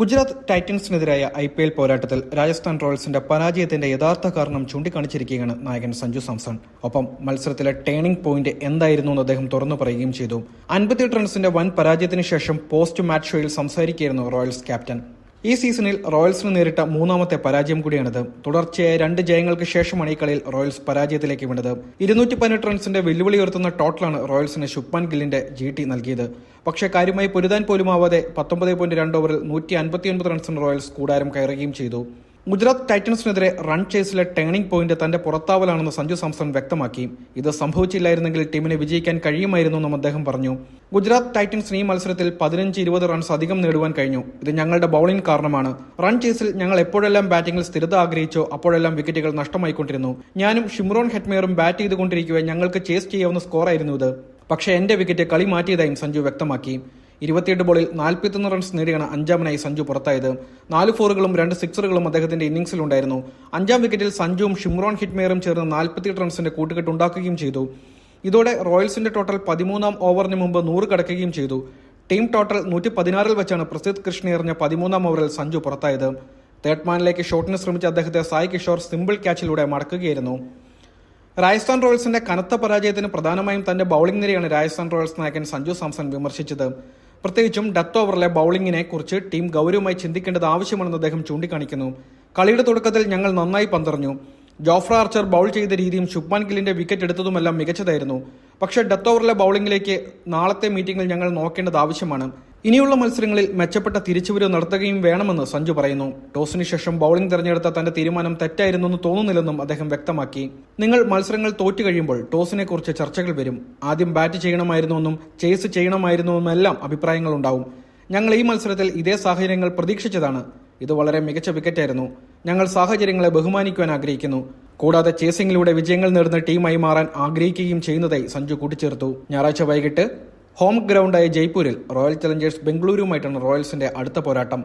ഗുജറാത്ത് ടൈറ്റൻസിനെതിരായ I P L പോരാട്ടത്തിൽ രാജസ്ഥാൻ റോയൽസിന്റെ പരാജയത്തിന്റെ യഥാർത്ഥ കാരണം ചൂണ്ടിക്കാണിച്ചിരിക്കുകയാണ് നായകൻ സഞ്ജു സാംസൺ. ഒപ്പം മത്സരത്തിലെ ടേണിംഗ് പോയിന്റ് എന്തായിരുന്നു എന്ന് അദ്ദേഹം തുറന്നു പറയുകയും ചെയ്തു. അൻപത്തിയെട്ട് റൺസിന്റെ വൻ പരാജയത്തിന് ശേഷം പോസ്റ്റ് മാച്ച് ഷോയിൽ സംസാരിക്കുകയായിരുന്നു റോയൽസ് ക്യാപ്റ്റൻ. ഈ സീസണിൽ റോയൽസിന് നേരിട്ട മൂന്നാമത്തെ പരാജയം കൂടിയാണിത്. തുടർച്ചയായ രണ്ട് ജയങ്ങൾക്ക് ശേഷമാണ് ഈ കളിയിൽ റോയൽസ് പരാജയത്തിലേക്ക് വീണത്. ഇരുന്നൂറ്റി പതിനെട്ട് റൺസിന്റെ വെല്ലുവിളി ഉയർത്തുന്ന ടോട്ടലാണ് റോയൽസിന് ശുഭ്മാൻ ഗില്ലിന്റെ ജി ടി നൽകിയത്. പക്ഷേ കാര്യമായി പൊരുതാൻ പോലുമാവാതെ പത്തൊമ്പത് പോയിന്റ് രണ്ട് ഓവറിൽ നൂറ്റി അൻപത്തിയൊൻപത് റൺസിന് റോയൽസ് കൂടാരം കയറുകയും ചെയ്തു. ഗുജറാത്ത് ടൈറ്റൻസിനെതിരെ റൺ ചേസിലെ ടേണിംഗ് പോയിന്റ് തന്റെ പുറത്താവലാണെന്ന് സഞ്ജു സാംസൺ വ്യക്തമാക്കി. ഇത് സംഭവിച്ചില്ലായിരുന്നെങ്കിൽ ടീമിനെ വിജയിക്കാൻ കഴിയുമായിരുന്നു എന്നും അദ്ദേഹം പറഞ്ഞു. ഗുജറാത്ത് ടൈറ്റൻസിന് ഈ മത്സരത്തിൽ പതിനഞ്ച് ഇരുപത് റൺസ് അധികം നേടുവാൻ കഴിഞ്ഞു. ഇത് ഞങ്ങളുടെ ബൌളിംഗ് കാരണമാണ്. റൺ ചേസിൽ ഞങ്ങൾ എപ്പോഴെല്ലാം ബാറ്റിംഗിൽ സ്ഥിരത ആഗ്രഹിച്ചോ അപ്പോഴെല്ലാം വിക്കറ്റുകൾ നഷ്ടമായിക്കൊണ്ടിരുന്നു. ഞാനും ഷിമ്രോൺ ഹെറ്റ്മേറും ബാറ്റ് ചെയ്തുകൊണ്ടിരിക്കവേ ഞങ്ങൾക്ക് ചേസ് ചെയ്യാവുന്ന സ്കോറായിരുന്നു ഇത്. പക്ഷേ എന്റെ വിക്കറ്റ് കളി മാറ്റിയതായും സഞ്ജു വ്യക്തമാക്കി. ഇരുപത്തിയെട്ട് ബോളിൽ നാൽപ്പത്തൊന്ന് റൺസ് നേടിയാണ് അഞ്ചാമനായി സഞ്ജു പുറത്തായത്. നാല് ഫോറുകളും രണ്ട് സിക്സറുകളും അദ്ദേഹത്തിന്റെ ഇന്നിംഗ്സിലുണ്ടായിരുന്നു. അഞ്ചാം വിക്കറ്റിൽ സഞ്ജുവും ഷിംറോൺ ഹിറ്റ്മേയറും ചേർന്ന് നാൽപ്പത്തിയെട്ട് റൺസിന്റെ കൂട്ടുകെട്ട് ഉണ്ടാക്കുകയും ചെയ്തു. ഇതോടെ റോയൽസിന്റെ ടോട്ടൽ പതിമൂന്നാം ഓവറിന് മുമ്പ് നൂറ് കടക്കുകയും ചെയ്തു. ടീം ടോട്ടൽ നൂറ്റി പതിനാറിൽ വെച്ചാണ് പ്രസിദ്ധ് കൃഷ്ണ എറിഞ്ഞ പതിമൂന്നാം ഓവറിൽ സഞ്ജു പുറത്തായത്. തേർഡ് മാനിലേക്ക് ഷോട്ടിന് ശ്രമിച്ച അദ്ദേഹത്തെ സായ് കിഷോർ സിമ്പിൾ ക്യാച്ചിലൂടെ മടക്കുകയായിരുന്നു. രാജസ്ഥാൻ റോയൽസിന്റെ കനത്ത പരാജയത്തിന് പ്രധാനമായും തന്റെ ബൌളിംഗ് നിരയാണ് രാജസ്ഥാൻ റോയൽസ് നായകൻ സഞ്ജു സാംസൺ വിമർശിച്ചത്. പ്രത്യേകിച്ചും ഡെത്ത് ഓവറിലെ ബൌളിംഗിനെ കുറിച്ച് ടീം ഗൗരവമായി ചിന്തിക്കേണ്ടത് ആവശ്യമാണെന്ന് അദ്ദേഹം ചൂണ്ടിക്കാണിക്കുന്നു. കളിയുടെ തുടക്കത്തിൽ ഞങ്ങൾ നന്നായി പന്തറിഞ്ഞു. ജോഫ്ര ആർച്ചർ ബൗൾ ചെയ്ത രീതിയും ശുഭ്മാൻ ഗില്ലിന്റെ വിക്കറ്റ് എടുത്തതുമെല്ലാം മികച്ചതായിരുന്നു. പക്ഷേ ഡെത്ത് ഓവറിലെ ബൌളിംഗിലേക്ക് നാളത്തെ മീറ്റിംഗിൽ ഞങ്ങൾ നോക്കേണ്ടത് ആവശ്യമാണ്. ഇനിയുള്ള മത്സരങ്ങളിൽ മെച്ചപ്പെട്ട തിരിച്ചുവരവ് നടത്തുകയും വേണമെന്ന് സഞ്ജു പറയുന്നു. ടോസിന് ശേഷം ബൌളിംഗ് തെരഞ്ഞെടുത്ത തന്റെ തീരുമാനം തെറ്റായിരുന്നു എന്ന് തോന്നുന്നില്ലെന്നും അദ്ദേഹം വ്യക്തമാക്കി. നിങ്ങൾ മത്സരങ്ങൾ തോറ്റു കഴിയുമ്പോൾ ടോസിനെ കുറിച്ച് ചർച്ചകൾ വരും. ആദ്യം ബാറ്റ് ചെയ്യണമായിരുന്നുവെന്നും ചേസ് ചെയ്യണമായിരുന്നുവെന്നെല്ലാം അഭിപ്രായങ്ങൾ ഉണ്ടാവും ഞങ്ങൾ ഈ മത്സരത്തിൽ ഇതേ സാഹചര്യങ്ങൾ പ്രതീക്ഷിച്ചതാണ്. ഇത് വളരെ മികച്ച വിക്കറ്റായിരുന്നു. ഞങ്ങൾ സാഹചര്യങ്ങളെ ബഹുമാനിക്കുവാൻ ആഗ്രഹിക്കുന്നു. കൂടാതെ ചേസിംഗിലൂടെ വിജയങ്ങൾ നേടുന്ന ടീമായി മാറാൻ ആഗ്രഹിക്കുകയും ചെയ്യുന്നതായി സഞ്ജു കൂട്ടിച്ചേർത്തു. ഞായറാഴ്ച വൈകിട്ട് ഹോം ഗ്രൗണ്ടായ ജയ്പൂരിൽ റോയൽ ചലഞ്ചേഴ്സ് ബംഗളൂരുവുമായിട്ടാണ് റോയൽസിന്റെ അടുത്ത പോരാട്ടം.